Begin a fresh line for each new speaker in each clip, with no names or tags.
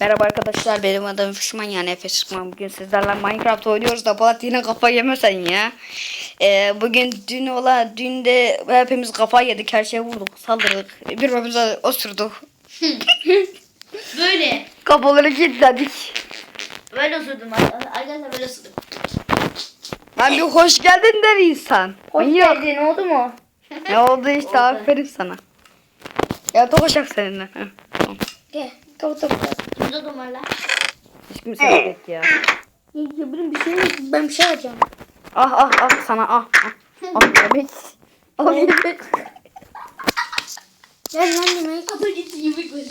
Merhaba arkadaşlar benim adım Fişman yani Efe Fişman. Bugün sizlerle Minecraft oynuyoruz da Polat yine kafa yemesen ya. Ee, bugün dün ola dün de hepimiz kafa yedik her şeye vurduk saldırdık birbirimize osurduk.
Böyle.
Kafaları kilitledik.
Böyle osurdum arkadaşlar böyle osurdum.
Ben bir hoş geldin der insan. Yok.
geldin oldu mu?
Ne oldu işte aferin sana. Ya tokuşak seninle. Heh, tamam.
Gel. Kapat kapat. Kimde dumarla?
Hiç kimse yok ya.
Ya benim bir şey yok. Ben bir şey alacağım.
Ah ah ah sana ah ah. Ah bebek. Ah bebek.
Gel lan yemek. Kapı gitti yemek ver.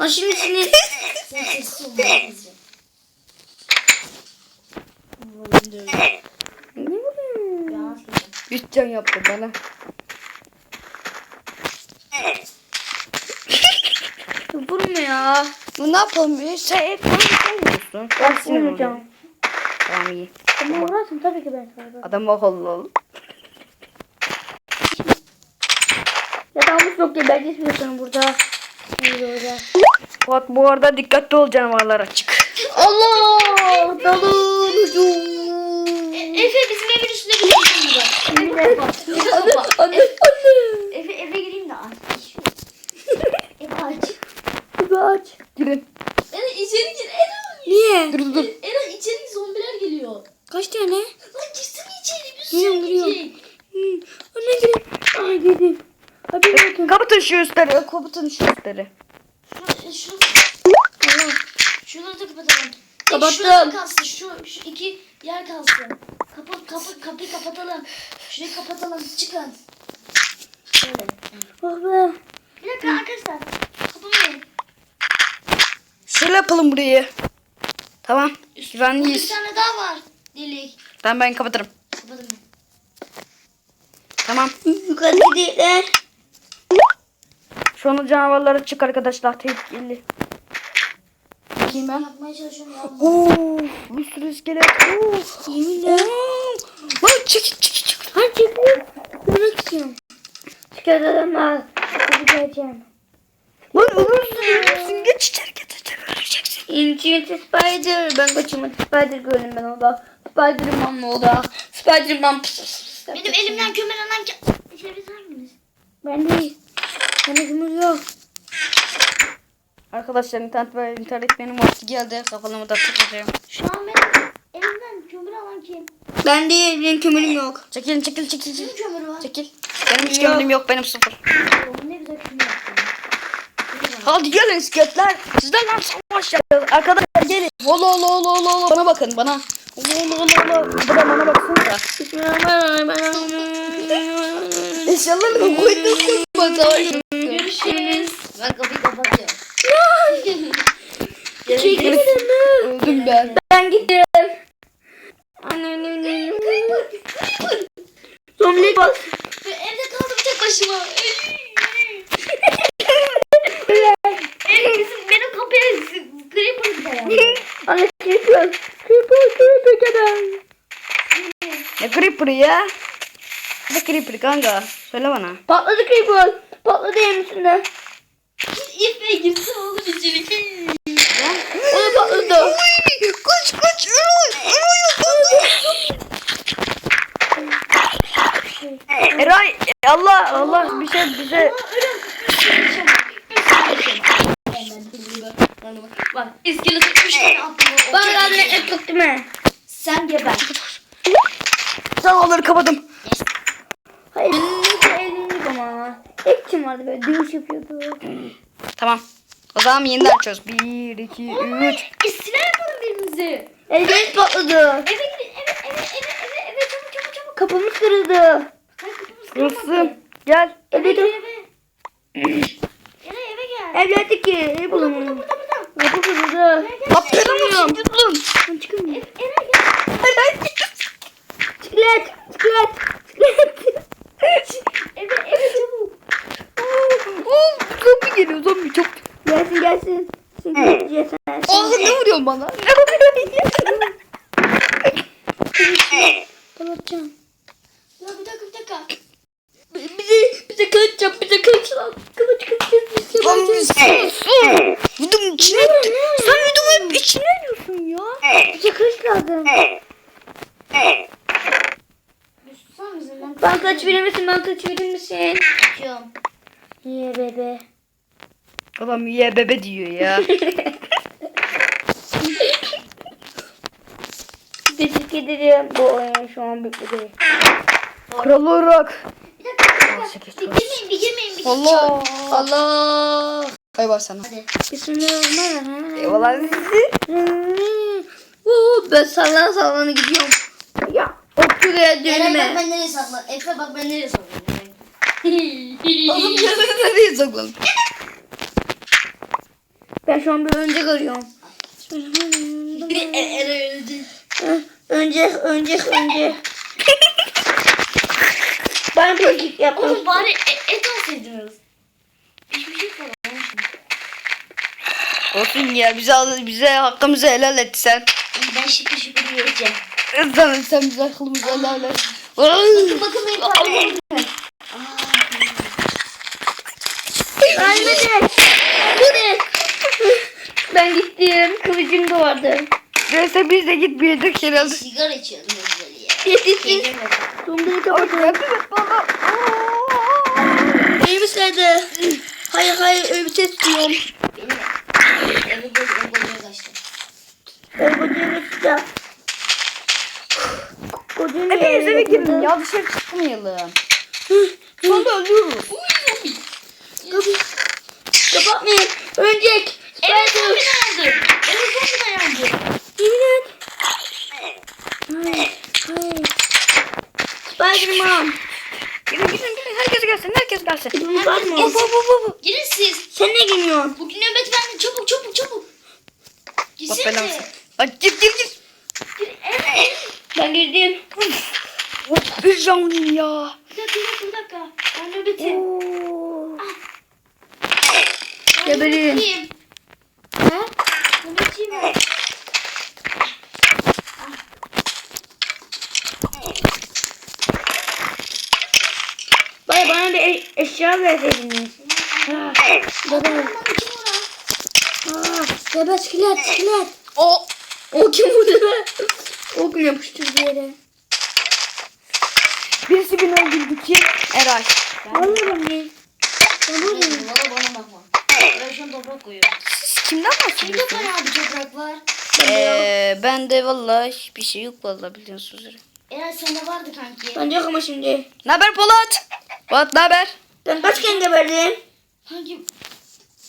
Lan şimdi şimdi. Sen sessiz ol.
Üç can yaptı bana.
Ya.
Bu ne yapalım? Bir konuşuyorsun. Ben sinir
vurmayacağım.
oluyorum. Tamam iyi.
Ama uğraşın tabii ki ben sana.
Adam akıllı ol.
Yatağımız yok ya ben geçmiyorsun burada. Şimdi orada.
Fuat bu arada dikkatli ol canavarlar açık.
Allah! Dalın hücum. Efe bizim evin üstünde bir şey var. Efe kapat.
Anne anne.
Efe eve gireyim de aç. Efe aç.
Kızı aç. Girin.
Eren içeri gir Eren.
Niye? Dur dur.
Eren içeri zombiler geliyor.
Kaç tane?
Lan girsene içeri bir sürü gidecek.
Anne girin. Aa girdim. Hadi bakın. Kapatın şu üstleri. Kapatın şu üstleri.
Şu, şu, Allah. Şunları da kapatalım.
Kapattım.
Şurası kalsın. Şu, şu iki yer kalsın. Kapı, kapı, kapıyı kapatalım. Şurayı kapatalım. Çıkın. Şöyle.
Oh be.
Bir dakika arkadaşlar. Kapamayın.
Şöyle yapalım burayı. Tamam.
Bir
Güvenliyiz.
tane daha var. Delik.
Tamam ben kapatırım.
Kapatın.
Tamam.
Yukarı gidiyorlar.
Şu anda canavarlara çık arkadaşlar. Tehlikeli. Bakayım ben.
Yapmaya çalışıyorum.
Oo, bir sürü iskelet. Oo, yeminle. Lan çekil çekil çekil.
Hadi çıkın. Görmek istiyorum. Çıkaralım al. Hadi geleceğim.
Lan ölürsün ölürsün. Geç içeri geç içeri öleceksin.
Infinity Spider. Ben kaçırma Spider gördüm ben orada. Spiderman mı orada? Spiderman. Benim elimden kömür alan içeri hanginiz? Ben değil. Benim kömür yok.
Arkadaşlar internet ve internet benim vakti geldi. Kafamı da tıklayacağım.
Şu an benim elimden kömür alan kim?
Ben değil, benim kömürüm yok.
Çekil çekil çekil.
Kimin kömürü var?
Çekil. Benim hiç kömürüm yok benim sıfır.
Ne güzel kömür yaptın.
Hadi gelin iskeletler. Sizden lan savaş yapacağız. Arkadaşlar gelin. Holo holo holo holo. Bana bakın bana. Holo holo holo holo. Bana bana baksanıza. İnşallah ben koydum koyma savaş.
Görüşürüz. Ben kapıyı kapatıyorum.
Çekilin Öldüm ben.
Ben gittim.
Zombi bas.
Evde kaldım tek başıma. Benim kapıya creeper dayandı.
Anne creeper. Creeper, creeper kadar.
Ne creeper ya? Ne creeper kanka? Söyle bana.
Patladı creeper. Patladı evin üstünde.
İpe girsin oğlum içeri.
O da patladı.
Kaç kaç. Eray Allah Allah bir şey bize
Bak iskeleti üç tane attım.
Bana yardım etmek yok değil mi?
Sen geber.
Tamam onları kapadım.
Hayır yok ama. Hep kim vardı böyle dövüş yapıyordu.
Tamam. O zaman yeniden açıyoruz. 1 2 3
İstila yapalım birbirimize.
Evimiz patladı.
Eve gidin eve eve eve eve eve çabuk çabuk çabuk.
Kapımız kırıldı.
Kırılmadı.
gel.
Eve
Evet.
gel eve. Eve eve gel.
Ev geldik ki. Ev
Burada
bulalım.
burada burada.
Kapı kırıldı.
Aferin olsun lan.
Ben çıkamıyorum.
Ev, eve gel.
Çiklet. Çiklet. Çiklet.
Eve eve çabuk.
Oo, zombi geliyor zombi çok.
Gelsin gelsin. Gideceğiz.
Aa ne vuruyorsun bana?
Kapatacağım.
Ya bir dakika bir dakika.
Bize, bize kılıç yap. Bize kılıç al. Kılıç kılıç kılıç. Ye bebe.
Adam ye bebe diyor ya.
Teşekkür ederim. Bu oyun şu an bitti.
Kral olarak.
Bir dakika. Bir girmeyin bir girmeyin. Bir
Allah.
Allah.
Bay sana.
Bismillahirrahmanirrahim.
Eyvallah sizi.
Uuu ben sallana sallana gidiyorum. Ya okçu da
Eray bak
dönme.
ben nereye saklan. Efe bak ben nereye saklanıyorum.
Oğlum nereye saklanın?
Ben şu an bir önce arıyorum.
Eray öldü.
Önce, önce, önce. Ben bir ekip yaptım.
Oğlum bari e- et alsaydınız. Hiçbir şey falan.
Olsun ya bize bize hakkımızı helal et sen.
Ben şıkır şıkır yiyeceğim.
Sen, sen bize hakkımızı helal et.
Bakın bakın benim parmağım.
Ölmedi. Bu ne? Ben gittim. Kılıcım da vardı.
Neyse biz de git bir de herhalde.
Sigara içiyordum ya.
Yetiştin. Sonları kapatalım.
Bana.
Elbis nerede? Hayır hayır elbise istiyorum.
Benim eve göz eve kaçtı.
Ben kocaya götüreceğim. Kocaya
Hepiniz eve girin ya dışarı çıkmayalım. Sonra ölüyoruz.
Kapatmayın. Ölecek.
Evet zombi dayandı. Evet zombi dayandı.
Yemin et. Hayır. Hayır. Spiderman.
Girin girin girin herkes gelsin herkes gelsin.
Mı?
Hop hop hop hop.
Girin siz.
Sen ne geliyorsun?
Bugün nöbet bende. Çabuk çabuk çabuk.
Bak.
Gitsene.
Hadi git git git.
Evet.
Ben girdim.
Of bir canlıyım ya.
Bir dakika bir dakika. Ben nöbetim.
Oo. Geberin.
nöbetçiyim. Ha? Nöbetçiyim ben.
Bay bana bir e- eşya verseydiniz.
Kim?
Ha. Bebe iskelet iskelet.
O
O kim vurdu be? O kim yapıştırdı yere?
birisi beni öldürdü kim? Eray.
Vallahi ben değil.
Valla bana bakma. Ben şu an toprak koyuyorum.
Siz kimden
Kimde
bahsediyorsunuz?
bayağı bir toprak var?
Eee ben de vallahi hiçbir şey yok vallahi biliyorsunuz.
Eğer sende vardı kanki.
Ben yok ama şimdi.
Ne haber Polat? Polat ne haber?
Ben kaç kere geberdim?
Kanki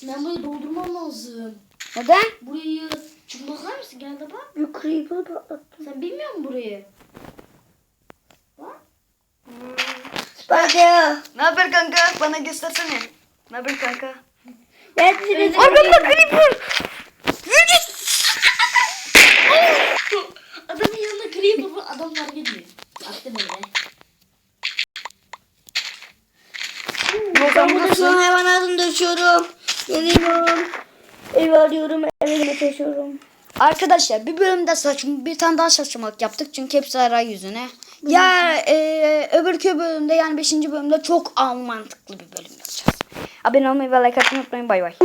ben burayı doldurmam lazım.
Neden?
Burayı çünkü bakar mısın gel de bak.
Bir creeper patlattım.
Sen bilmiyor musun burayı? Bak.
Spider.
Ne haber kanka? Bana göstersene. Ne haber kanka?
Ben sizi
Arkamda creeper. Yürü.
Adamın yanında creeper var adam fark etmiyor. Attım öyle.
Ben burada şu an döşüyorum. Geliyorum. Ev arıyorum. Eve taşıyorum.
Arkadaşlar bir bölümde saçma bir tane daha saçmalık yaptık çünkü hepsi Eray yüzüne. Ya e, öbürkü bölümde yani 5. bölümde çok mantıklı bir bölüm yapacağız. Abone olmayı ve like atmayı unutmayın. Bay.